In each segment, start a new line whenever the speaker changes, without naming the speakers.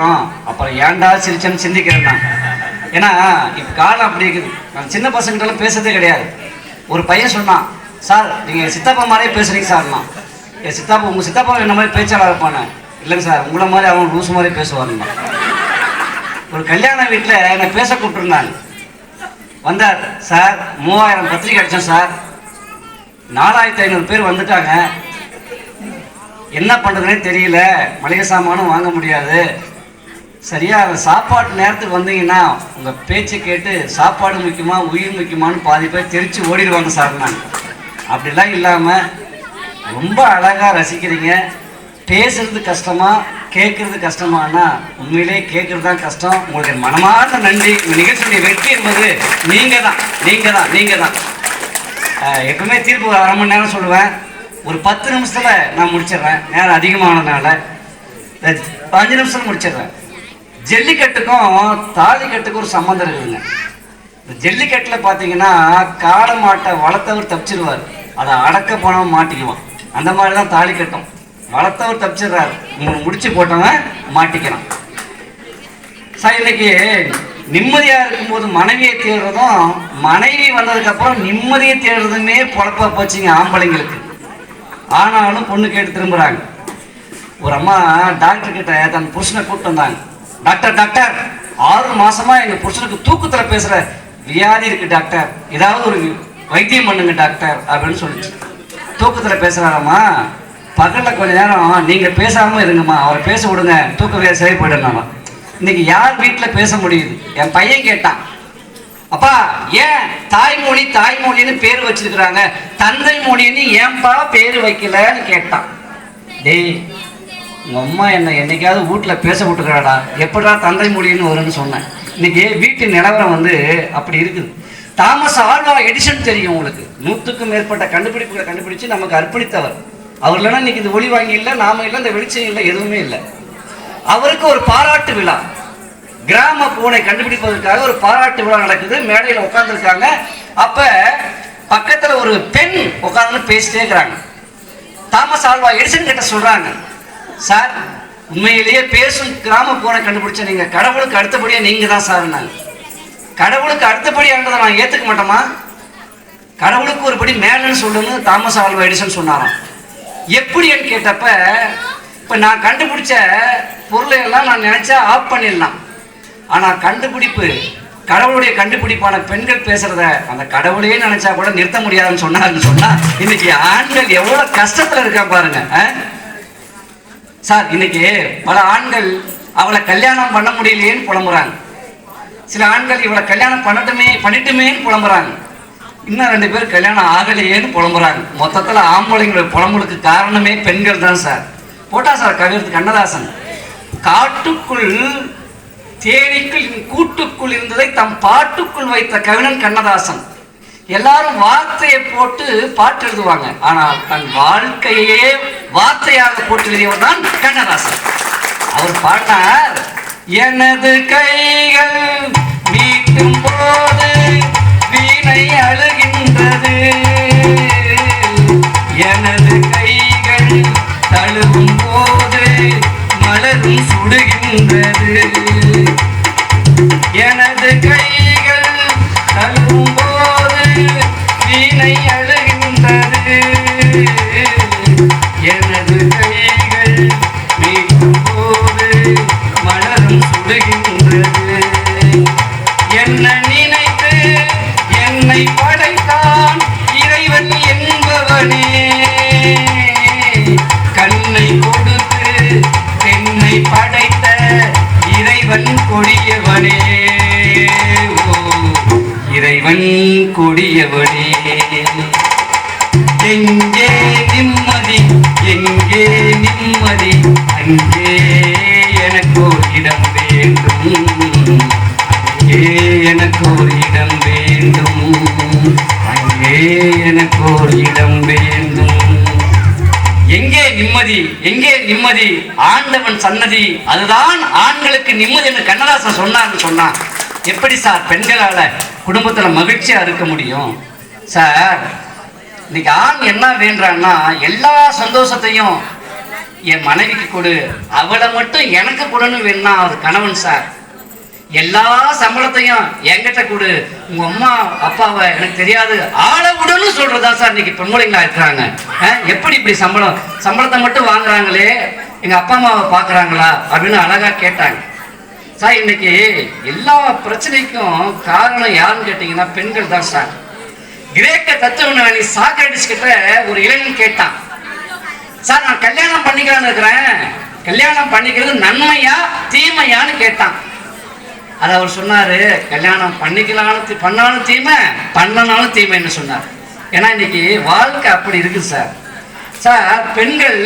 சிரிக்கிறோம் அப்புறம் ஏன்டா சிரிச்சேன்னு சிந்திக்கிறேன் நான். ஏன்னா இப்போ காலம் அப்படி இருக்குது. நான் சின்ன பசங்கிட்டலாம் பேசுறதே கிடையாது. ஒரு பையன் சொன்னான் சார் நீங்கள் சித்தப்பா மாதிரியே பேசுறீங்க சார்னா என் சித்தப்பா உங்கள் சித்தப்பா என்ன மாதிரி பேச்சாளர் இருப்பானே? இல்லைங்க சார் உங்களை மாதிரி அவன் லூஸ் மாதிரி பேசுவாருங்க ஒரு கல்யாண வீட்டில் என்னை பேச கூப்பிட்டுருந்தாங்க வந்தார் சார் மூவாயிரம் பத்திரிக்கை அடித்தோம் சார். நாலாயிரத்தி ஐநூறு பேர் வந்துட்டாங்க. என்ன பண்ணுறதுனே தெரியல. மளிகை சாமானும் வாங்க முடியாது. சரியா சாப்பாட்டு நேரத்துக்கு வந்தீங்கன்னா உங்கள் பேச்சை கேட்டு சாப்பாடு முக்கியமாக உயிர் முக்கியமான்னு பாதி பேர் தெரிச்சு ஓடிடுவாங்க சார் நான். அப்படிலாம் இல்லாமல் ரொம்ப அழகாக ரசிக்கிறீங்க. பேசுறது கஷ்டமா கேட்கறது கஷ்டமானா உண்மையிலே கேட்கறது தான் கஷ்டம். உங்களுக்கு மனமார்ந்த நன்றி. இந்த நிகழ்ச்சியுடைய வெற்றி என்பது நீங்கள் தான் நீங்கள் தான் நீங்கள் தான் எப்பவுமே தீர்ப்பு ஒரு அரை மணி நேரம் சொல்லுவேன். ஒரு பத்து நிமிஷத்தில் நான் முடிச்சிடுறேன். நேரம் அதிகமானதுனால. இந்த அஞ்சு நிமிஷம் முடிச்சிடுறேன். ஜல்லிக்கட்டுக்கும் தாலிக்கட்டுக்கும் ஒரு சம்மந்தம் இருக்குதுங்க இந்த ஜல்லிக்கட்டில் பார்த்தீங்கன்னா காளை மாட்டை வளர்த்தவர் தப்பிச்சிருவார். அதை அடக்க போனவன் மாட்டிக்குவான். அந்த மாதிரி தான் தாலி கட்டும் வளர்த்தவர் தப்பிச்சிடுறாரு. உங்களுக்கு முடிச்சு போட்டவன் மாட்டிக்கிறான். சார் இன்னைக்கு நிம்மதியாக இருக்கும்போது மனைவியை தேடுறதும் மனைவி வந்ததுக்கப்புறம் நிம்மதியை தேடுறதுமே பொழப்பா போச்சுங்க ஆம்பளைங்களுக்கு. ஆனாலும் பொண்ணு கேட்டு திரும்புகிறாங்க ஒரு அம்மா டாக்டர் கிட்ட தன் புருஷனை கூப்பிட்டு வந்தாங்க. டாக்டர் டாக்டர் ஆறு மாசமா எங்க புருஷனுக்கு தூக்கத்துல பேசுற வியாதி இருக்கு டாக்டர். ஏதாவது ஒரு வைத்தியம் பண்ணுங்க டாக்டர் அப்படின்னு சொல்லிச்சு. தூக்கத்துல பேசுறாராமா? பகல்ல கொஞ்ச நேரம் நீங்க பேசாம இருங்கம்மா. அவரை பேச விடுங்க. தூக்க வேறு சரி போயிடுனாமா இன்னைக்கு யார் வீட்டுல பேச முடியுது? என் பையன் கேட்டான். அப்பா ஏன் தாய்மொழி தாய்மொழின்னு பேர் வச்சிருக்கிறாங்க? தந்தை மொழின்னு ஏன்பா பேர் வைக்கலன்னு கேட்டான். டேய் உங்கள் அம்மா என்னை என்னைக்காவது வீட்டில் பேச விட்டுக்கிறாடா எப்படா தந்தை மொழின்னு வரும்னு சொன்னேன். இன்னைக்கு வீட்டு நிலவரம் வந்து அப்படி இருக்குது. தாமஸ் ஆல்வா எடிசன் தெரியும் உங்களுக்கு. நூற்றுக்கும் மேற்பட்ட கண்டுபிடிப்புகளை கண்டுபிடிச்சு நமக்கு அர்ப்பணித்தவர். அவர் இல்லைன்னா இன்னைக்கு இந்த ஒளி வாங்கி இல்லை நாம இல்லை இந்த வெளிச்சம் இல்லை எதுவுமே இல்லை. அவருக்கு ஒரு பாராட்டு விழா. கிராம பூனை கண்டுபிடிப்பதற்காக ஒரு பாராட்டு விழா நடக்குது. மேடையில் உட்காந்துருக்காங்க அப்ப பக்கத்தில் ஒரு பெண் உட்காந்து பேசிட்டே இருக்கிறாங்க. தாமஸ் ஆல்வா எடிசன் கிட்ட சொல்றாங்க. சார் உண்மையிலேயே பேசும் கிராம கண்டுபிடிச்ச நீங்க கடவுளுக்கு அடுத்தபடியாக நீங்க தான் சார் கடவுளுக்கு அடுத்தபடியான்றதை நான் ஏற்றுக்க மாட்டோமா கடவுளுக்கு ஒரு படி மேலன்னு சொல்லுன்னு தாமஸ் ஆல்வா எடிசன் சொன்னாராம். எப்படின்னு கேட்டப்ப இப்போ நான் கண்டுபிடிச்ச பொருளை எல்லாம் நான் நினச்சா ஆஃப் பண்ணிடலாம். ஆனால் கண்டுபிடிப்பு கடவுளுடைய கண்டுபிடிப்பான பெண்கள் பேசுறத அந்த கடவுளையே நினைச்சா கூட நிறுத்த முடியாதுன்னு சொன்னாருன்னு சொன்னா இன்னைக்கு ஆண்கள் எவ்வளவு கஷ்டத்துல இருக்கா பாருங்க ஆ? சார் இன்னைக்கு பல ஆண்கள் அவளை கல்யாணம் பண்ண முடியலையேன்னு புலம்புறாங்க. சில ஆண்கள் இவளை கல்யாணம் பண்ணட்டுமே பண்ணிட்டுமேன்னு புலம்புறாங்க. இன்னும் ரெண்டு பேர் கல்யாணம் ஆகலையேன்னு புலம்புறாங்க. மொத்தத்தில் ஆம்பளைங்களுடைய புலம்புகளுக்கு காரணமே பெண்கள் தான் சார். போட்டா சார் கவிர்த்து கண்ணதாசன். காட்டுக்குள் தேனீக்கள் கூட்டுக்குள் இருந்ததை தம் பாட்டுக்குள் வைத்த கவிஞன் கண்ணதாசன். எல்லாரும் வார்த்தையை போட்டு பாட்டு எழுதுவாங்க. ஆனால் தன் வாழ்க்கையே வார்த்தையாக போட்டு எழுதியவர் தான் கண்ணதாசன். அவர் பாட்டார் எனது கைகள் மீட்டும் போது வீணை அழுகின்றது. எனது கைகள் தழுவும் போது மலரும் சுடுகின்றது. இறைவன் கொடியவனே. எங்கே நிம்மதி எங்கே நிம்மதி அங்கே எனக்கு ஒரு இடம் வேண்டும். அங்கே எனக்கு ஒரு இடம் வேண்டும். அங்கே எனக்கு ஒரு இடம் வேண்டும். எங்கே நிம்மதி எங்கே நிம்மதி? ஆண்டவன் சன்னதி அதுதான் ஆண்களுக்கு நிம்மதி என்று கண்ணதாசன் சொன்னார்னு சொன்னான். எப்படி சார் பெண்களால? குடும்பத்தில் மகிழ்ச்சியாக இருக்க முடியும். சார் இன்னைக்கு ஆண் என்ன வேண்டான்னா எல்லா சந்தோஷத்தையும் என் மனைவிக்கு கொடு. அவளை மட்டும் எனக்கு கொடுன்னு வேணும்னா அவர் கணவன் சார். எல்லா சம்பளத்தையும் என்கிட்ட கொடு. உங்க அம்மா அப்பாவை எனக்கு தெரியாது. ஆளை விடுன்னு சொல்றதா சார் இன்னைக்கு பொம்பளைங்களா இருக்கிறாங்க எப்படி இப்படி சம்பளம்? சம்பளத்தை மட்டும் வாங்குறாங்களே எங்க அப்பா அம்மாவை பாக்குறாங்களா அப்படின்னு அழகா கேட்டாங்க. சார் இன்னைக்கு எல்லா பிரச்சனைக்கும் காரணம் யாருன்னு கேட்டீங்கன்னா பெண்கள் தான் சார் கிரேக்க தத்துவஞானி சாக்ரட்டிஸ் கிட்ட ஒரு இளைஞன் கேட்டான். சார் நான் கல்யாணம் பண்ணிக்கலான்னு இருக்கிறேன். கல்யாணம் பண்ணிக்கிறது நன்மையா தீமையான்னு கேட்டான். அது அவர் சொன்னாரு கல்யாணம் பண்ணிக்கலான்னு பண்ணாலும் தீமை பண்ணனாலும் தீமைன்னு சொன்னார். ஏன்னா இன்னைக்கு வாழ்க்கை அப்படி இருக்குது சார் சார் பெண்கள்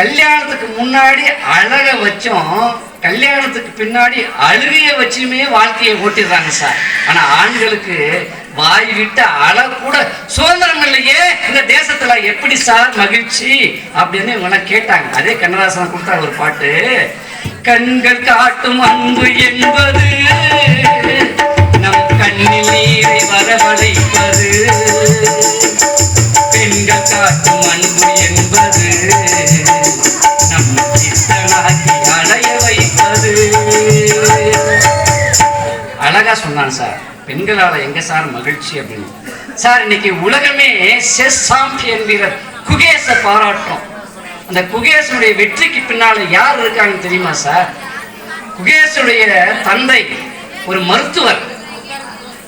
கல்யாணத்துக்கு முன்னாடி அழகை வச்சும் கல்யாணத்துக்கு பின்னாடி அழுகைய வச்சுமே வாழ்க்கையை ஓட்டிடுறாங்க சார். ஆனா ஆண்களுக்கு வாய் விட்டு அழ கூட சுதந்திரம் இல்லையே. இந்த தேசத்துல எப்படி சார் மகிழ்ச்சி அப்படின்னு இவங்க கேட்டாங்க. அதே கண்ணதாசன் கொடுத்த ஒரு பாட்டு கண்கள் காட்டும் அன்பு என்பது நம் கண்ணில் நீரை வரவழைப்பது. பெண்கள் காட்டும் அன்பு என்பது அழகா சொன்னான் சார். பெண்களால எங்க சார் மகிழ்ச்சி அப்படின்னு. சார் இன்னைக்கு உலகமே செஸ் சாம்பியன் வீரர் குகேஷை பாராட்டும். அந்த குகேஷனுடைய வெற்றிக்கு பின்னால் யார் இருக்காங்கன்னு தெரியுமா சார்? குகேஷுடைய தந்தை ஒரு மருத்துவர்.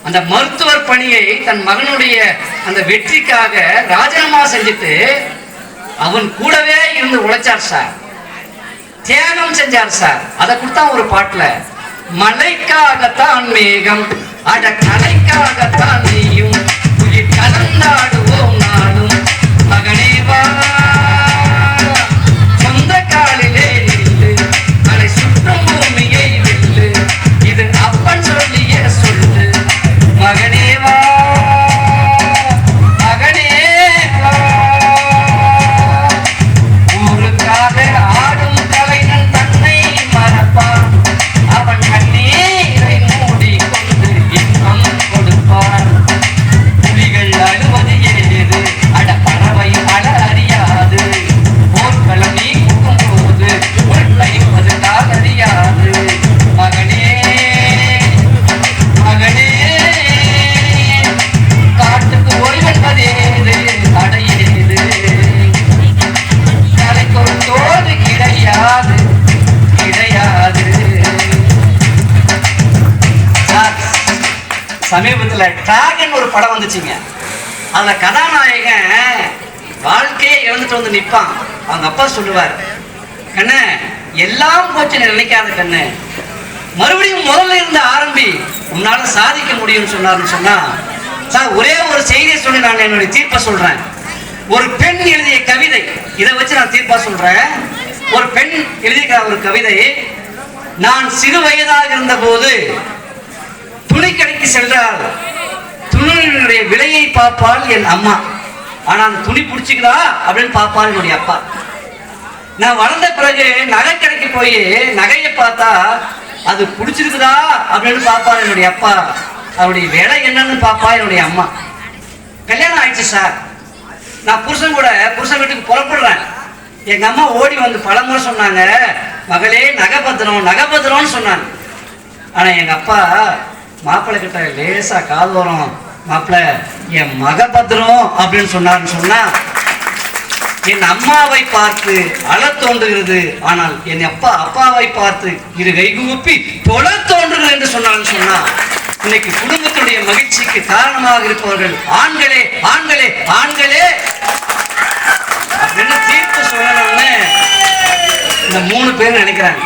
அந்த மருத்துவர் பணியை தன் மகனுடைய அந்த வெற்றிக்காக ராஜினாமா செஞ்சுட்டு அவன் கூடவே இருந்து உழைச்சார் சார். தியாகம் செஞ்சார் சார். அதை கொடுத்தா ஒரு பாட்டில் மலைக்காகத்தான் மேகம். அட கலைக்காகத்தான் நீயும். உயிர் கலந்தாடுவோம் நானும் மகனே டிராகன் ஒரு படம் வந்துச்சுங்க. அந்த கதாநாயகன் வாழ்க்கையை இழந்துட்டு வந்து நிற்பான் அவங்க அப்பா சொல்லுவார் கண்ணு எல்லாம் போச்சு நினைக்காத கண்ணு. மறுபடியும் முதல்ல இருந்து ஆரம்பி உன்னால சாதிக்க முடியும்னு சொன்னார்னு சொன்னா சார் ஒரே ஒரு செய்தியை சொல்லி நான் என்னுடைய தீர்ப்பை சொல்றேன். ஒரு பெண் எழுதிய கவிதை இதை வச்சு நான் தீர்ப்பா சொல்றேன். ஒரு பெண் எழுதியிருக்கிற ஒரு கவிதை நான் சிறு வயதாக இருந்தபோது துணி கடைக்கு சென்றால் துணியினுடைய விலையை பார்ப்பாள் என் அம்மா. ஆனால் அந்த துணி பிடிச்சிக்கிறா அப்படின்னு பார்ப்பாள் என்னுடைய அப்பா. நான் வளர்ந்த பிறகு நகை கடைக்கு போய் நகையை பார்த்தா அது பிடிச்சிருக்குதா அப்படின்னு பார்ப்பார் என்னுடைய அப்பா. அவருடைய வேலை என்னன்னு பார்ப்பா என்னுடைய அம்மா. கல்யாணம் ஆயிடுச்சு சார். நான் புருஷன் கூட புருஷன் வீட்டுக்கு புறப்படுறேன். எங்க அம்மா ஓடி வந்து பலமுறை சொன்னாங்க மகளே நகை பத்திரம் நகை பத்திரம்னு சொன்னாங்க. ஆனா எங்க அப்பா மாப்பிள்ளை கிட்ட லேசா காது மாப்பிள்ளை என் மக பத்திரம் அப்படின்னு சொன்னாருன்னு சொன்னா என் அம்மாவை பார்த்து அழத் தோன்றுகிறது. ஆனால் என் அப்பா அப்பாவை பார்த்து இரு கைகூப்பி தொழ தோன்றுகிறது என்று சொன்னான்னு சொன்னா இன்னைக்கு குடும்பத்துடைய மகிழ்ச்சிக்கு காரணமாக இருப்பவர்கள் ஆண்களே ஆண்களே ஆண்களே. அப்படின்னு தீர்ப்பு சொல்லணும்னு இந்த மூணு பேர் நினைக்கிறாங்க.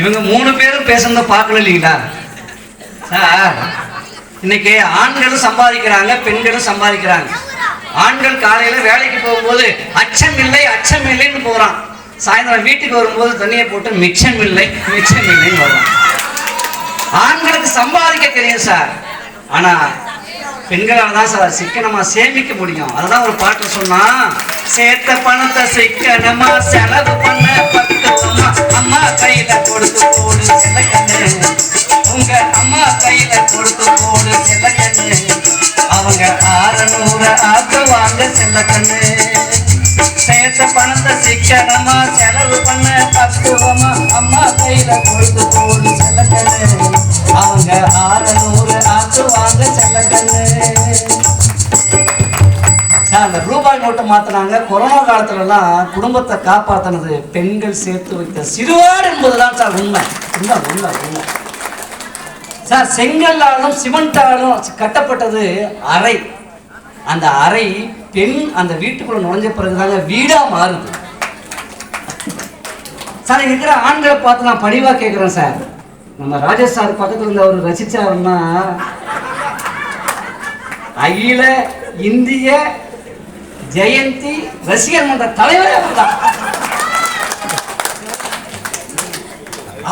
இவங்க மூணு பேரும் பேசுறத பார்க்கல இல்லைங்களா? இன்னைக்கு ஆண்களும் சம்பாதிக்கிறாங்க பெண்களும் சம்பாதிக்கிறாங்க. ஆண்கள் காலையில வேலைக்கு போகும்போது அச்சம் இல்லை அச்சம் இல்லைன்னு போறான். சாயந்தரம் வீட்டுக்கு வரும்போது தண்ணியை போட்டு மிச்சம் இல்லை மிச்சம் இல்லைன்னு வர்றான். ஆண்களுக்கு சம்பாதிக்க தெரியும் சார். ஆனா பெண்களால் தான் சார் சிக்கனமா சேமிக்க முடியும். அதெல்லாம் ஒரு பாட்டு சொன்னா சேர்த்த பணத்தை சிக்கனமா செலவு பண்ண அம்மா கையில கொடுத்து போடு உங்க அம்மா கையில கொடுத்து போடு செல்ல கண்ணு. அவங்க ஆறநூறு ஆக்குவாங்க செல்ல கண்ணு. சேர்த்த பணத்தை சிக்கனமா செலவு பண்ண தத்துவமா அம்மா கையில கொடுத்து போடு செல்ல கண்ணு. அவங்க ஆறுநூறு ஆக்குவாங்க செல்ல கண்ணு. அந்த ரூபாய் நோட்டை மாத்தினாங்க. கொரோனா காலத்துலலாம் குடும்பத்தை காப்பாத்தினது பெண்கள் சேர்த்து வைத்த சிறுவாடு என்பதுதான் சார் உண்மை. உண்மை உண்மை உண்மை. சார் செங்கல்லாலும் சிமெண்டாலும் கட்டப்பட்டது அறை. அந்த அறை பெண் அந்த வீட்டுக்குள்ள நுழைஞ்ச பிறகுதாங்க வீடா மாறுது. சார் இருக்கிற ஆண்களை பார்த்து நான் பணிவா கேட்கிறேன் சார். நம்ம ராஜேஷ் சார் பக்கத்துல இருந்து அவர் ரசிச்சாருன்னா அகில இந்திய ஜெயந்தி ரசிகர் மன்ற தலைவரே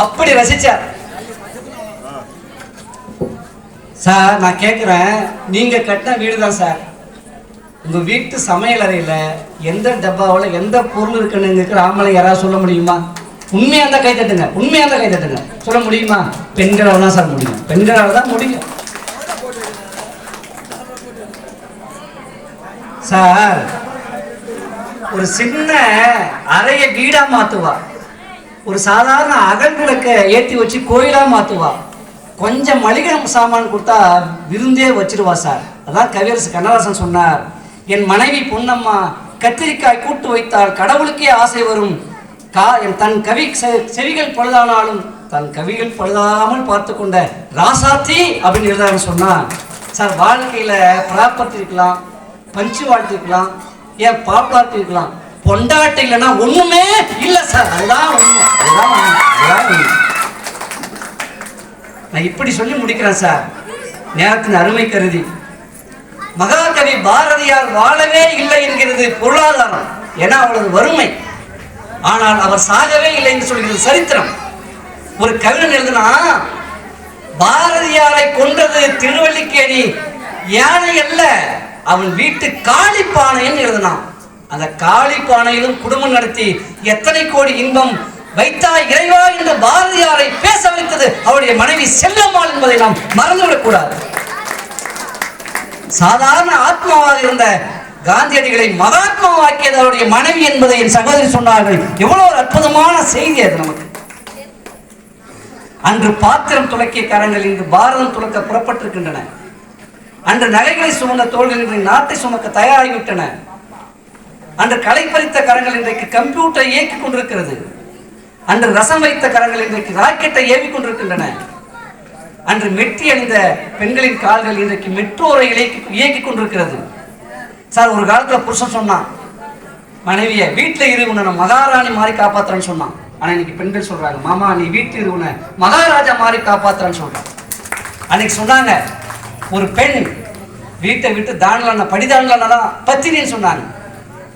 அப்படி ரசிச்சார். சார் நான் கேட்குறேன் நீங்கள் கட்டின வீடு தான் சார். உங்கள் வீட்டு சமையல் எந்த டப்பாவில் எந்த பொருள் இருக்குன்னு இங்க ஆம்பளை யாராவது சொல்ல முடியுமா? உண்மையாக இருந்தால் கை தட்டுங்க. உண்மையாக இருந்தால் கை தட்டுங்க. சொல்ல முடியுமா? பெண்களால் தான் சார் முடியும். பெண்களால் தான் முடியும். சார் ஒரு சின்ன அறைய வீடா மாத்துவா. ஒரு சாதாரண அகல் விளக்க ஏத்தி வச்சு கோயிலா மாத்துவா. கொஞ்சம் மளிகை சாமான் கொடுத்தா விருந்தே வச்சிருவா சார். அதான் கவியரசு கண்ணதாசன் சொன்னார். என் மனைவி பொன்னம்மா கத்திரிக்காய் கூட்டு வைத்தால் கடவுளுக்கே ஆசை வரும். கா என் தன் கவி செ- செவிகள் பழுதானாலும் தன் கவிகள் பழுதாமல் பார்த்து கொண்ட ராசாத்தி அப்படின்னு எழுதான்னு சொன்னான் சார் வாழ்க்கையில் ப்ராப்பர்ட்டி இருக்கலாம் பஞ்சு வாழ்த்து இருக்கலாம் ஏன் பாப்பாட்டு இருக்கலாம். பொண்டாட்டி இல்லைன்னா ஒன்றுமே இல்லை சார். அதுதான் ஒன்று அதுதான் உண்மை. அதுதான் உண்மை நான் இப்படி சொல்லி முடிக்கிறேன் சார் நேரத்தின் அருமை கருதி. மகாகவி பாரதியார் வாழவே இல்லை என்கிறது பொருளாதாரம். ஏன்னா அவளது வறுமை. ஆனால் அவர் சாகவே இல்லை என்று சொல்கிறது சரித்திரம். ஒரு கவிஞன் எழுதுனா பாரதியாரை கொன்றது திருவள்ளிக்கேணி யானை அல்ல அவன் வீட்டு காளிப்பானைன்னு எழுதினான். அந்த காளிப்பானையிலும் குடும்பம் நடத்தி எத்தனை கோடி இன்பம் வைத்தாய் இறைவா என்று பாரதியாரை பேச வைத்தது அவருடைய மனைவி செல்லம்மாள் என்பதை நாம் மறந்துவிடக் கூடாது சாதாரண ஆத்மாவாக இருந்த காந்தியடிகளை மகாத்மாவாக்கியது அவருடைய மனைவி என்பதை என் சகோதரி சொன்னார்கள். எவ்வளவு ஒரு அற்புதமான செய்தி அது நமக்கு. அன்று பாத்திரம் துளக்கிய கரங்கள் இன்று பாரதம் துளக்க புறப்பட்டிருக்கின்றன. அன்று நகைகளை சுமந்த தோள்கள் இன்று நாட்டை சுமக்க தயாராகிவிட்டன. அன்று களை பறித்த கரங்கள் இன்றைக்கு கம்ப்யூட்டர் இயக்கிக் கொண்டிருக்கிறது. அன்று ரசம் வைத்த கரங்கள் இன்றைக்கு ராக்கெட்டை ஏவி கொண்டிருக்கின்றன. அன்று மெட்டி அணிந்த பெண்களின் கால்கள் இன்றைக்கு மெட்ரோ ரயிலை இயக்கி கொண்டிருக்கிறது. சார் ஒரு காலத்துல புருஷன் சொன்னான் மனைவிய வீட்டுல இரு உன்னை மகாராணி மாறி காப்பாத்துறேன்னு சொன்னான். ஆனா இன்னைக்கு பெண்கள் சொல்றாங்க மாமா நீ வீட்டு இரு உன்னை மகாராஜா மாறி காப்பாத்துறேன்னு சொல்றான் அன்னைக்கு சொன்னாங்க ஒரு பெண் வீட்டை விட்டு தாண்டலன்னா படி தான் பத்தினின்னு சொன்னாங்க.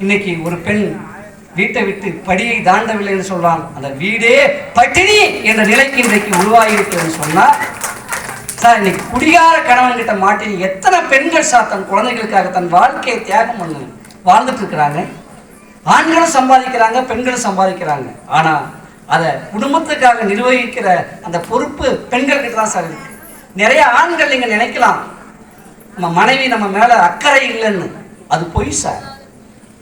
இன்னைக்கு ஒரு பெண் வீட்டை விட்டு படியை தாண்டவில்லை என்று சொல்றான் அந்த வீடே பட்டினி என்ற நிலைக்கு இன்றைக்கு உருவாகியிருக்கிறதுன்னு சொன்னால் சார் இன்னைக்கு குடிகார கணவன் கிட்ட மாட்டி எத்தனை பெண்கள் சார் தன் குழந்தைகளுக்காக தன் வாழ்க்கையை தியாகம் பண்ணு வாழ்ந்துட்டு இருக்கிறாங்க? ஆண்களும் சம்பாதிக்கிறாங்க பெண்களும் சம்பாதிக்கிறாங்க. ஆனா அதை குடும்பத்துக்காக நிர்வகிக்கிற அந்த பொறுப்பு பெண்கள் கிட்ட தான் சார் இருக்கு. நிறைய ஆண்கள் நீங்க நினைக்கலாம் நம்ம மனைவி நம்ம மேல அக்கறை இல்லைன்னு. அது பொய் சார்.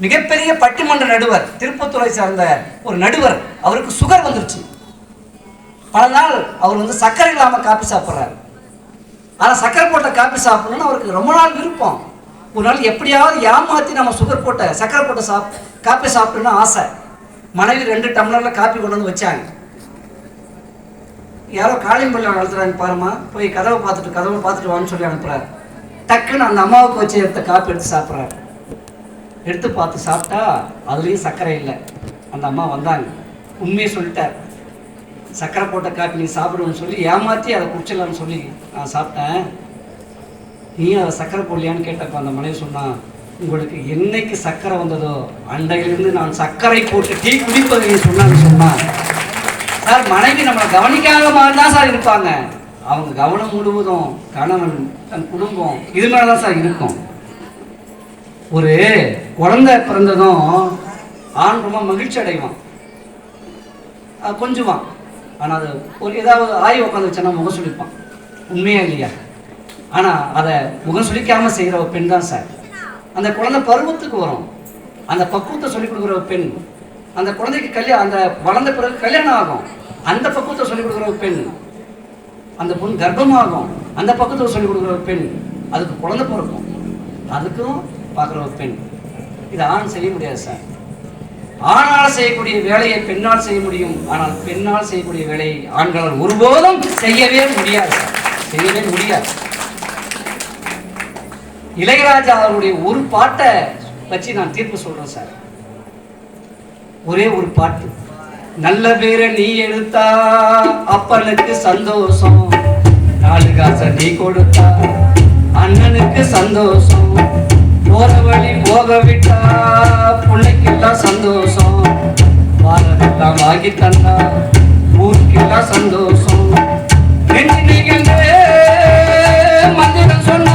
மிகப்பெரிய பட்டிமன்ற நடுவர் திருப்பத்துறை சார்ந்த ஒரு நடுவர் அவருக்கு சுகர் வந்துருச்சு. பல நாள் அவர் வந்து சர்க்கரை இல்லாமல் காப்பி சாப்பிட்றாரு. ஆனால் சர்க்கரை போட்ட காப்பி சாப்பிடணும்னு அவருக்கு ரொம்ப நாள் விருப்பம். ஒரு நாள் எப்படியாவது ஏமாற்றி நம்ம சுகர் போட்ட சர்க்கரை போட்ட சாப் காப்பி சாப்பிடணும்னு ஆசை. மனைவி ரெண்டு டம்ளரில் காப்பி கொண்டு வந்து வச்சாங்க. யாரோ காளியம்பள்ளி வளர்த்துறாங்க பாருமா போய் கதவை பார்த்துட்டு கதவை பார்த்துட்டு வான்னு சொல்லி அனுப்புகிறார் டக்குன்னு அந்த அம்மாவுக்கு வச்சு எடுத்த காப்பி எடுத்து சாப்பிட்றாரு. எடுத்து பார்த்து சாப்பிட்டா அதுலேயும் சர்க்கரை இல்லை. அந்த அம்மா வந்தாங்க. உண்மையை சொல்லிட்டார் சர்க்கரை போட்ட காப்பி நீ சாப்பிடுவோம்னு சொல்லி ஏமாற்றி அதை குடிச்சிடலாம்னு சொல்லி நான் சாப்பிட்டேன். நீ அதை சர்க்கரை போடலையான்னு கேட்டப்ப அந்த மனைவி சொன்னான் உங்களுக்கு என்னைக்கு சர்க்கரை வந்ததோ அண்டையிலிருந்து நான் சர்க்கரை போட்டு டீ குடிப்பதை நீ சொன்னான்னு சொன்னான் சார் மனைவி நம்மளை கவனிக்காத மாதிரி தான் சார் இருப்பாங்க. அவங்க கவனம் முழுவதும் கணவன் தன் குடும்பம் இது மேலே தான் சார் இருக்கும். ஒரு குழந்தை பிறந்ததும் ஆண் ரொம்ப மகிழ்ச்சி அடைவான். அஹ் கொஞ்சுவான். ஆனால் அது ஒரு ஏதாவது ஆய் உட்காந்து வச்சா முகம் சுழிப்பான் உண்மையா இல்லையா? ஆனால் அதை முகம் சுழிக்காமல் செய்கிற ஒரு பெண் தான் சார். அந்த குழந்தை பருவத்துக்கு வரும். அந்த பக்குவத்தை சொல்லிக் கொடுக்குற ஒரு பெண். அந்த குழந்தைக்கு கல்யாணம் அந்த வளர்ந்த பிறகு கல்யாணம் ஆகும். அந்த பக்குவத்தை சொல்லிக் கொடுக்குற ஒரு பெண். அந்த பொண்ணு கர்ப்பமாகும். அந்த பக்கத்தில் சொல்லிக் கொடுக்குற ஒரு பெண். அதுக்கு குழந்தை பிறக்கும். அதுக்கும் பார்க்குற ஒரு பெண். இது ஆண் செய்ய முடியாது சார். ஆணால் செய்யக்கூடிய வேலையை பெண்ணால் செய்ய முடியும். ஆனால் பெண்ணால் செய்யக்கூடிய வேலையை ஆண்களால் ஒருபோதும் செய்யவே முடியாது செய்யவே முடியாது. இளையராஜா அவருடைய ஒரு பாட்டை வச்சு நான் தீர்ப்பு சொல்றேன் சார். ஒரே ஒரு பாட்டு. நல்ல பேரை நீ எடுத்தா அப்பனுக்கு சந்தோஷம். நாலு காசை நீ கொடுத்தா அண்ணனுக்கு சந்தோஷம். போற வழி போக விட்டா பிள்ளைக்கெல்லாம் சந்தோஷம். பாரதெல்லாம் வாங்கி தந்தா ஊருக்கெல்லாம் சந்தோஷம். மந்திரம் சொன்ன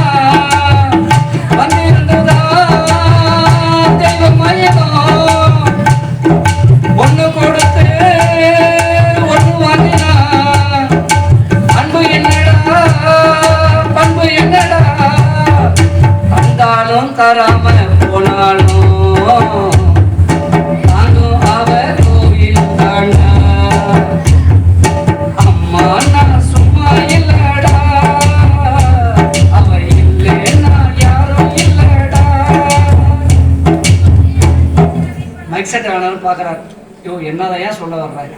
சொல்ல வர்றாங்க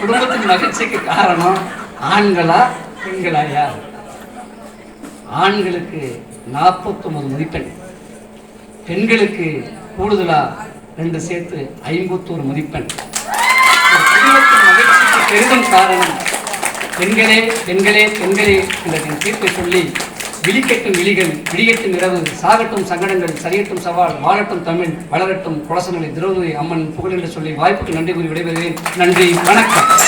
குடும்பத்தின் மகிழ்ச்சிக்கு காரணம் ஆண்களா பெண்களா யார்? ஆண்களுக்கு நாற்பத்தொன்பது மதிப்பெண். பெண்களுக்கு கூடுதலா ரெண்டு சேர்த்து ஐம்பத்தோரு மதிப்பெண். குடும்பத்தின் மகிழ்ச்சிக்கு பெரிதும் காரணம் பெண்களே பெண்களே பெண்களே என்ற என் தீர்ப்பை சொல்லி விழிக்கட்டும் விழிகள் விடியட்டும் இரவு சாகட்டும் சங்கடங்கள் சரியட்டும் சவால் வாழட்டும் தமிழ் வளரட்டும் குலசங்களை திரௌபதி அம்மன் புகழ் என்று சொல்லி வாய்ப்புக்கு நன்றி கூறி விடைபெறுவேன் நன்றி வணக்கம்.